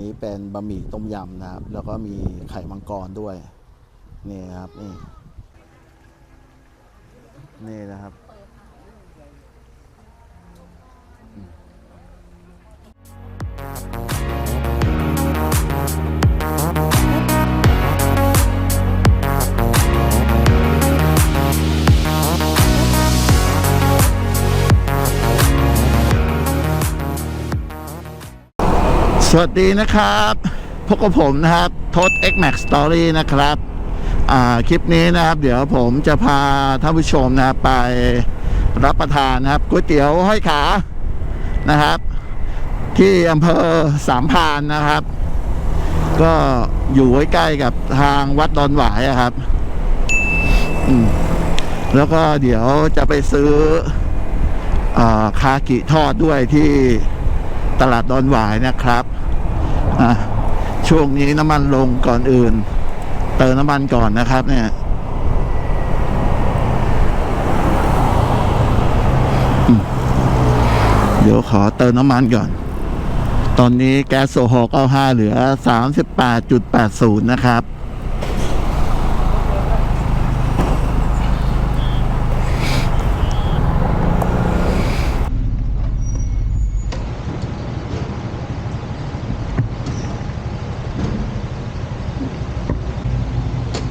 นี้เป็นบะหมี่ต้มยำนะครับ แล้วก็มีไข่มังกรด้วย นี่นะครับ นี่ นี่นะครับ สวัสดีนะครับพบกับผมนะครับทศ X Max Story นะครับอ่าคลิปนี้นะครับ เดี๋ยวผมจะพาท่านผู้ชมนะครับไปรับประทานนะครับก๋วยเตี๋ยวห้อยขานะครับ ที่อำเภอสามพานนะครับ ก็อยู่ใกล้กับทางวัดดอนหวายครับอืมแล้วก็เดี๋ยวจะไปซื้ออาคากิทอดด้วยที่ตลาดดอนหวายนะครับ ช่วงนี้น้ำมันลงก่อนอื่น เติมน้ำมันก่อนนะครับ เนี่ยเดี๋ยวขอเติมน้ำมันก่อน ตอนนี้แก๊สโซฮอล์95เหลือ 38.80 นะครับ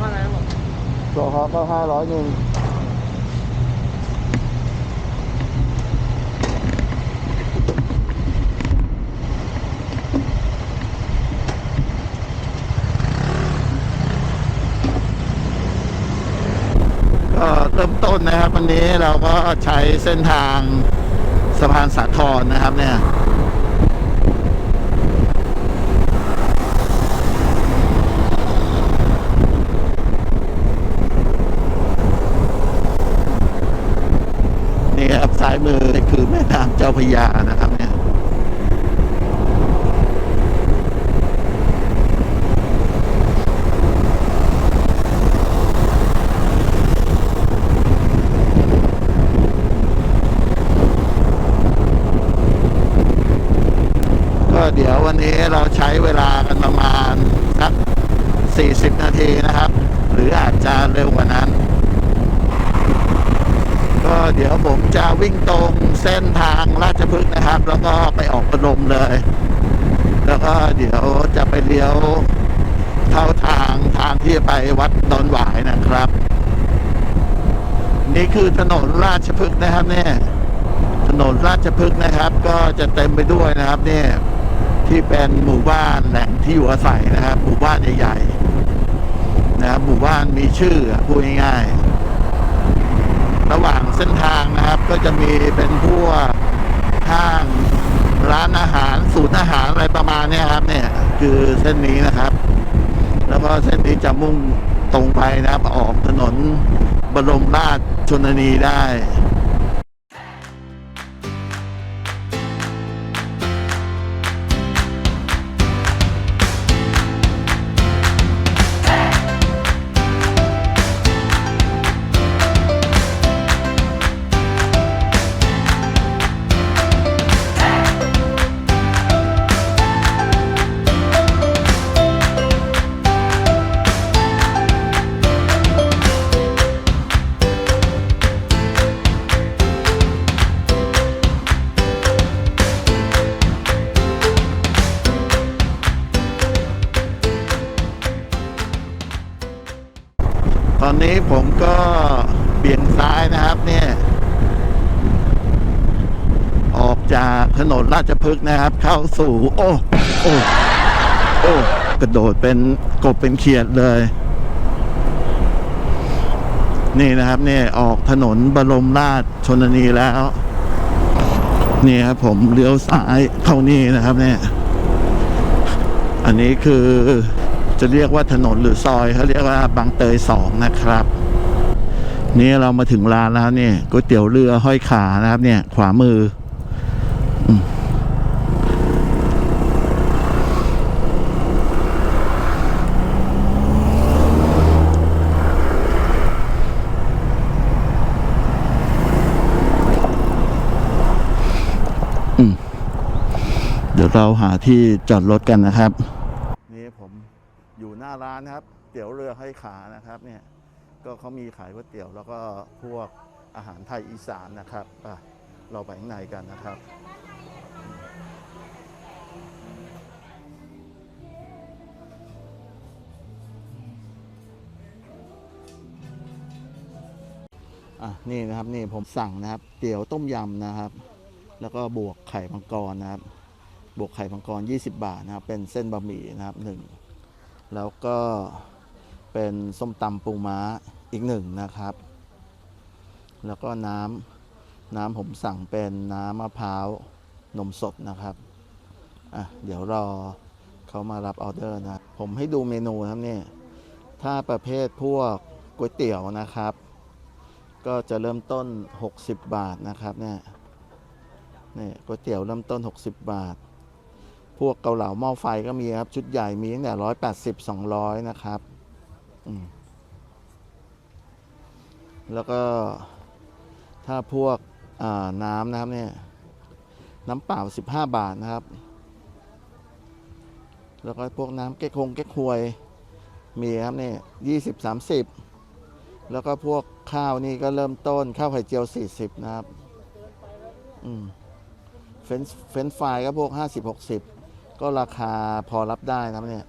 ว่าอะไรนะบอก โซ ฮอล์95ร้อยหนึ่งก็เริ่มต้นนะครับ วันนี้เราก็ใช้เส้นทางสะพานสาทรนะครับเนี่ย นี่ครับซ้ายมือ คือแม่น้ำเจ้าพยานะครับเนี่ยก็เดี๋ยววันนี้เราใช้เวลากันประมาณสัก40 นาทีนะครับ หรืออาจจะเร็วกว่านั้น ก็เดี๋ยวผมจะวิ่งตรงเส้นทางราชพฤกษ์นะครับ แล้วก็ไปออกประดมเลย แล้วก็เดี๋ยวจะไปเลี้ยวเข้าทางทางที่ไปวัดดอนหวายนะครับ นี่คือถนนราชพฤกษ์นะครับเนี่ยถนนราชพฤกษ์นะครับ ก็จะเต็มไปด้วยนะครับเนี่ยที่เป็นหมู่บ้านแหล่งที่อยู่อาศัยนะครับ หมู่บ้านใหญ่ๆนะครับหมู่บ้านมีชื่อพูดง่ายๆ ระหว่างเส้นทางนะครับ ก็จะมีเป็นพวกห้างร้านอาหารศูนย์อาหารอะไรประมาณนี้ครับ เนี่ย คือเส้นนี้นะครับ แล้วก็เส้นนี้จะมุ่งตรงไปนะครับ ออกถนนบรมราชชนนีได้ ถนนราชพฤกษ์นะครับ เข้าสู่โอ้โอ้โอ้กระโดดเป็นกบเป็นเขียดเลย นี่นะครับเนี่ยออกถนนบรมราชชนนีแล้ว นี่ครับผมเลี้ยวซ้ายเข้านี่นะครับเนี่ยอันนี้คือจะเรียกว่าถนนหรือซอยเขาเรียกว่าบางเตยสองนะครับ นี่เรามาถึงร้านแล้วเนี่ยก๋วยเตี๋ยวเรือห้อยขานะครับเนี่ย ขวามือ เราหาที่จอดรถกันนะครับ นี่ผมอยู่หน้าร้านนะครับ เตี๋ยวเรือให้ขานะครับเนี่ยก็เขามีขายก๋วยเตี๋ยวแล้วก็พวกอาหารไทยอีสานนะครับอะเราไปข้างในกันนะครับ อะนี่นะครับนี่ผมสั่งนะครับ เตี๋ยวต้มยำนะครับ แล้วก็บวกไข่มังกรนะครับ บวกไข่มังกร 20 บาทนะครับ เป็นเส้นบะหมี่นะครับหนึ่งแล้วก็เป็นส้มตำปูม้าอีกหนึ่งนะครับ แล้วก็น้ำน้ำผมสั่งเป็นน้ำมะพร้าวนมสดนะครับอะเดี๋ยวรอเขามารับออเดอร์นะ ผมให้ดูเมนูครับนี่ ถ้าประเภทพวกก๋วยเตี๋ยวนะครับ ก็จะเริ่มต้น 60 บาทนะครับเนี่ยนี่ก๋วยเตี๋ยวเริ่มต้น 60 บาท พวกเกาเหลาหม้อไฟก็มีครับ ชุดใหญ่มีตั้งแต่180 200นะครับแล้วก็ถ้าพวกน้ำนะครับเนี่ยน้ำเปล่า 15 บาทนะครับ แล้วก็พวกน้ำเก๊กฮงเก๊กฮวย มีครับเนี่ย20 30แล้วก็พวกข้าวนี่ก็เริ่มต้นข้าวไข่เจียว 40 นะครับ อืมเฟนช์เฟนช์ฟรายก็พวก 50 60 ก็ราคาพอรับได้นะเนี่ย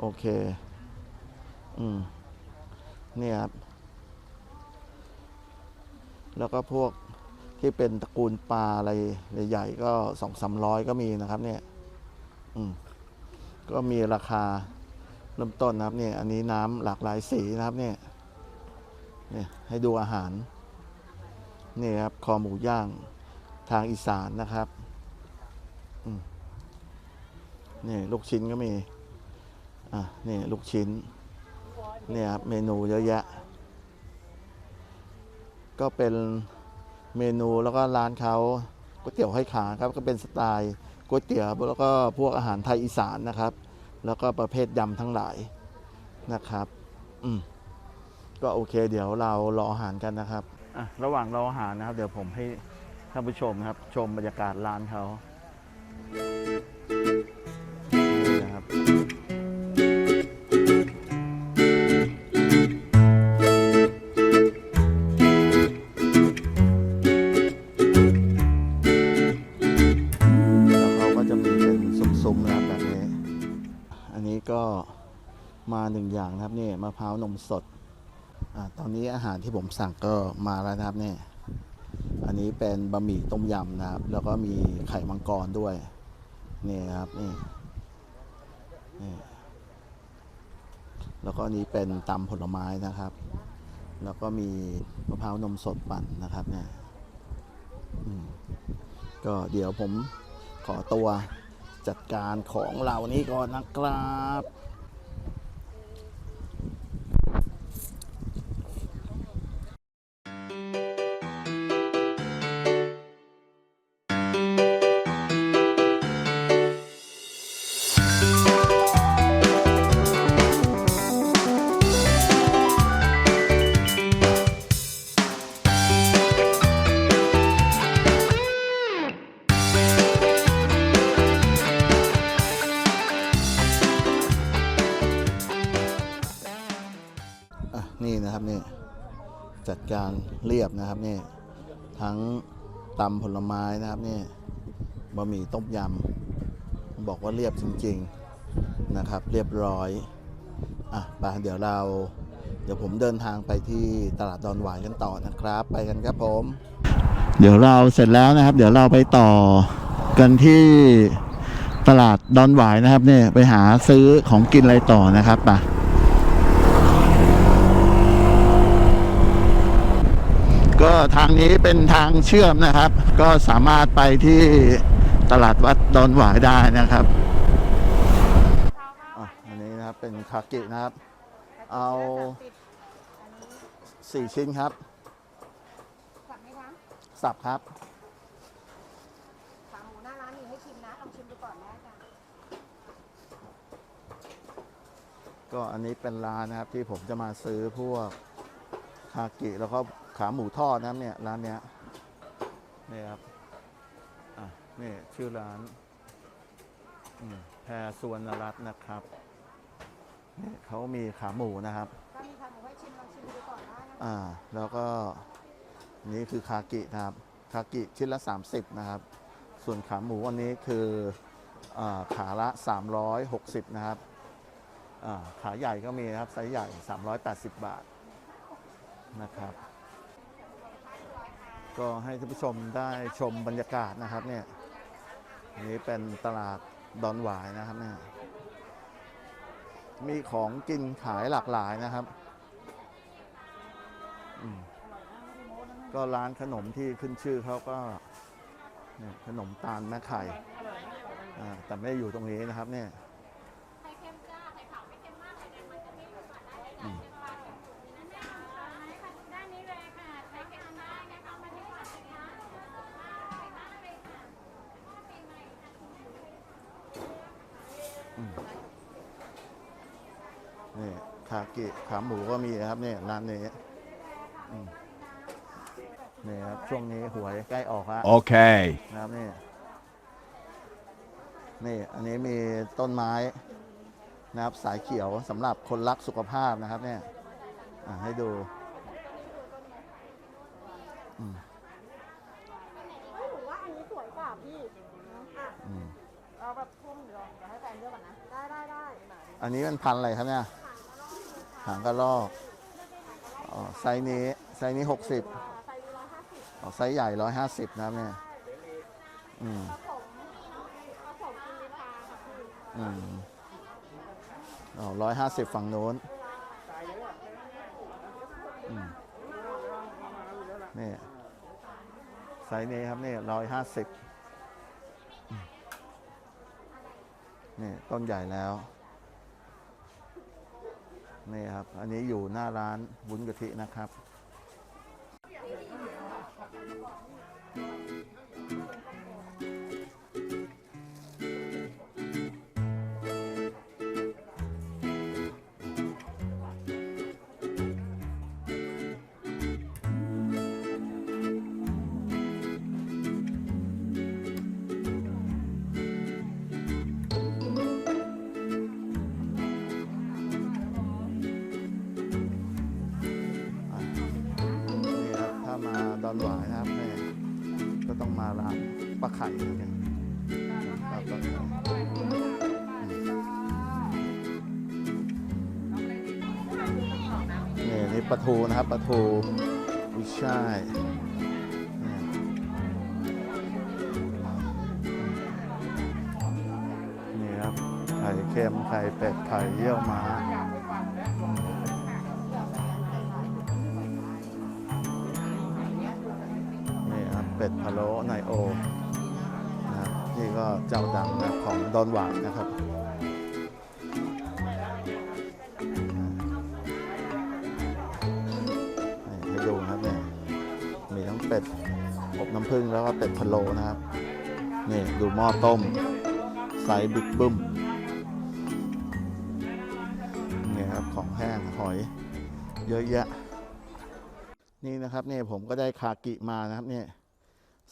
โอเค อืมเนี่ยครับ แล้วก็พวกที่เป็นตระกูลปลาอะไรใหญ่ๆก็สองสามร้อยก็มีนะครับ เนี่ย อืมก็มีราคาเริ่มต้นนะครับ เนี่ย อันนี้น้ำหลากหลายสีนะครับ เนี่ย เนี่ยให้ดูอาหาร นี่ครับ คอหมูย่างทางอีสานนะครับ อืม นี่ลูกชิ้นก็มี อะนี่ลูกชิ้น เนี่ยครับเมนูเยอะแยะ ก็เป็นเมนูแล้วก็ร้านเขาก๋วยเตี๋ยวให้ขาครับ ก็เป็นสไตล์ก๋วยเตี๋ยวแล้วก็พวกอาหารไทยอีสานนะครับ แล้วก็ประเภทยำทั้งหลายนะครับ อืมก็โอเค เดี๋ยวเรารออาหารกันนะครับอะระหว่างรออาหารนะครับ เดี๋ยวผมให้ท่านผู้ชมนะครับ ชมบรรยากาศร้านเขา นึ่งอย่างนะครับนี่มะพร้าวนมสดอตอนนี้อาหารที่ผมสั่งก็มาแล้วนะครับเนี่ยอันนี้เป็นบะหมี่ต้มยำนะครับ แล้วก็มีไข่มังกรด้วยนี่ครับนี่นี่แล้วก็อันนี้เป็นตำผลไม้นะครับ แล้วก็มีมะพร้าวนมสดปั่นนะครับเนี่ยก็เดี๋ยวผมขอตัวจัดการของเหล่านี้ก่อนนะครับ การเรียบนะครับนี่ทั้งตำผลไม้นะครับนี่บะหมี่ต้มยำบอกว่าเรียบจริง ๆนะครับ เรียบร้อยอะไปเดี๋ยวเรา เดี๋ยวผมเดินทางไปที่ตลาดดอนหวายกันต่อนะครับ ไปกันครับผม เดี๋ยวเราเสร็จแล้วนะครับ เดี๋ยวเราไปต่อกันที่ตลาดดอนหวายนะครับเนี่ยไปหาซื้อของกินอะไรต่อนะครับไป ก็ทางนี้เป็นทางเชื่อมนะครับ ก็สามารถไปที่ตลาดวัดดอนหวายได้นะครับอันนี้นะครับเป็นคากินะครับ เอาสี่ชิ้นครับ สับไหมคะสับครับขาหมูหน้าร้านมีให้ชิมนะลองชิมดูก่อนได้จ้ะก็อันนี้เป็นร้านนะครับที่ผมจะมาซื้อพวกคากิแล้วก็ ขาหมูทอดนะครับเนี่ยร้านเนี้ยนี่ครับอะนี่ชื่อร้านอืมแพรสุวรรณรัตน์นะครับนี่เขามีขาหมูนะครับก็มีค่ะหนูให้ชิมลองชิมดูก่อนได้นะคะอ่า แล้วก็นี่คือคากินะครับ คากิชิ้นละ 30 นะครับ ส่วนขาหมูอันนี้คืออาขาละ 360 นะครับอ่าขาใหญ่ก็มีนะครับไซส์ใหญ่ 380 บาทนะครับ ก็ให้ท่านผู้ชมได้ชมบรรยากาศนะครับเนี่ยนี้เป็นตลาดดอนหวายนะครับเนี่ยมีของกินขายหลากหลายนะครับ ก็ร้านขนมที่ขึ้นชื่อเขาก็ขนมตาลแม่ไข่แต่ไม่ได้อยู่ตรงนี้นะครับเนี่ย ไข่เค็มจ้าไข่ขาวไม่เค็มมากไข่แดงมันจะมีหมูบาทได้ อืม ด้านนี้เลยค่ะไข่เค็มได้นะคะมันไม่ขาดเลยนะไข่มากเลยค่ะปีใหม่ค่ะ อืมนี่คากิขาหมูก็มีนะครับเนี่ยร้านนี้อืมนี่ครับช่วงนี้หวยใกล้ออกแล้ว Okay. นะครับนี่นี่อันนี้มีต้นไม้นะครับสายเขียวสำหรับคนรักสุขภาพนะครับเนี่ยอะให้ดูอืมหนูว่าอันนี้สวยกว่าพี่อะอืมเอาแบบพุ่มเดี๋ยวเดี๋ยวให้แฟนเลือกก่อนนะ ได้ได้ได้อันนี้เป็นพันธุ์อะไรครับเนี่ย หางกระรอกอ๋อไซส์นี้ไซส์นี้หกสิบไซส์ร้อยห้าสิบอ๋อไซส์ใหญ่ร้อยห้าสิบนะครับเนี่ยอืมผสมผสมอินดิพาค่ะอืมอ๋อร้อยห้าสิบฝั่งโน้นอืมนี่ไซส์นี้ครับนี่ร้อยห้าสิบนี่ต้นใหญ่แล้ว นี่ครับ อันนี้อยู่หน้าร้านวุ้นกะทินะครับานป้าไข่นะครับครับป้าไข่นี่นี่ปลาทูนะครับปลาทูกุ้ยช่ายนี่ครับไข่เค็มไข่เป็ดไข่เยี่ยวม้านี่ครับเป็ดพะ เจ้าดังนะของดอนหวานนะครับให้ดูนะครับเนี่ยมีทั้งเป็ดอบน้ำผึ้งแล้วก็เป็ดพะโล้นะครับนี่ดูหม้อต้มไซส์บิ๊กบึ้มนี่ครับของแห้งหอยเยอะแยะ นี่นะครับเนี่ยผมก็ได้คากิมานะครับเนี่ย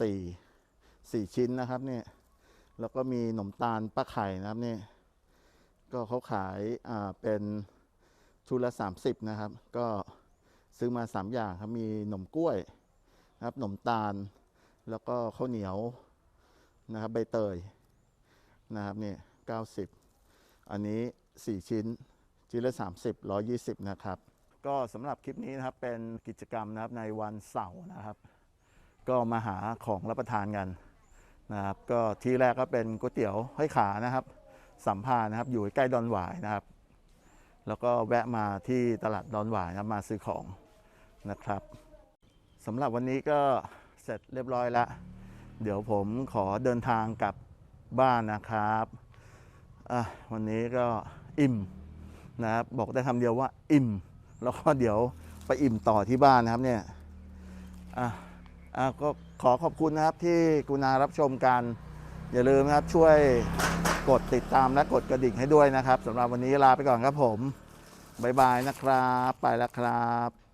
สี่สี่ชิ้นนะครับเนี่ย แล้วก็มีขนมตาลป้าไข่นะครับนี่ก็เขาขายอ่าเป็นชุดละ 30 นะครับ ก็ซื้อมา 3 อย่างครับมีขนมกล้วยนะครับขนมตาล แล้วก็ข้าวเหนียวนะครับใบเตยนะครับนี่90 อันนี้ 4 ชิ้นชิ้นละ 30 120 นะครับ ก็สำหรับคลิปนี้นะครับเป็นกิจกรรมนะครับในวันเสาร์นะครับ ก็มาหาของรับประทานกัน นะครับก็ที่แรกก็เป็นก๋วยเตี๋ยวห้อยขานะครับ สัมพานนะครับอยู่ใกล้ดอนหวายนะครับ แล้วก็แวะมาที่ตลาดดอนหวายนะมาซื้อของนะครับสำหรับวันนี้ก็เสร็จเรียบร้อยแล้ว เดี๋ยวผมขอเดินทางกลับบ้านนะครับวันนี้ก็อิ่มนะครับบอกได้คำเดียวว่าอิ่ม แล้วก็เดี๋ยวไปอิ่มต่อที่บ้านนะครับเนี่ยอะอะก็ ขอขอบคุณนะครับที่กุณารับชมกัน อย่าลืมนะครับช่วยกดติดตามและกดกระดิ่งให้ด้วยนะครับสำหรับวันนี้ลาไปก่อนครับผม บ๊ายบายนะครับ ไปแล้วครับ